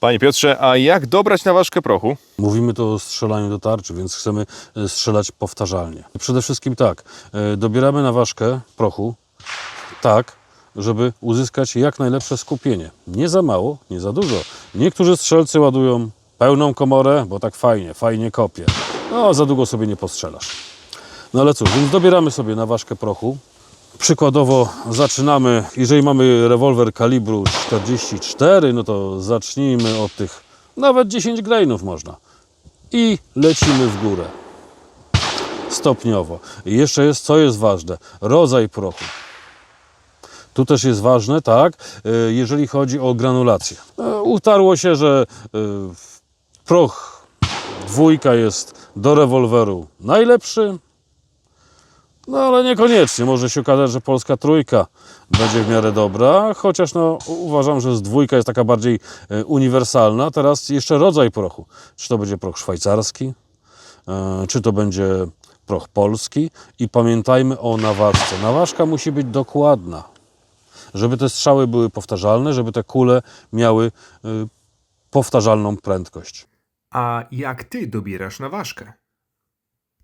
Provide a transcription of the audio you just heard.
Panie Piotrze, a jak dobrać na ważkę prochu? Mówimy to o strzelaniu do tarczy, więc chcemy e, strzelać powtarzalnie. Przede wszystkim tak, e, dobieramy na ważkę prochu tak, żeby uzyskać jak najlepsze skupienie. Nie za mało, nie za dużo. Niektórzy strzelcy ładują pełną komorę, bo tak fajnie, fajnie kopie. No, za długo sobie nie postrzelasz. No ale cóż, więc dobieramy sobie na ważkę prochu. Przykładowo zaczynamy, jeżeli mamy rewolwer kalibru 44, no to zacznijmy od tych nawet 10 grainów można. I lecimy w górę. Stopniowo. I jeszcze jest, co jest ważne, rodzaj prochu. Tu też jest ważne, tak, y, jeżeli chodzi o granulację. E, Utarło się, że y, proch dwójka jest do rewolweru najlepszy, no ale niekoniecznie. Może się okazać, że polska trójka będzie w miarę dobra, chociaż no, uważam, że z dwójka jest taka bardziej e, uniwersalna. Teraz jeszcze rodzaj prochu. Czy to będzie proch szwajcarski, e, czy to będzie proch polski. I pamiętajmy o naważce. Naważka musi być dokładna, żeby te strzały były powtarzalne, żeby te kule miały e, powtarzalną prędkość. A jak ty dobierasz na ważkę?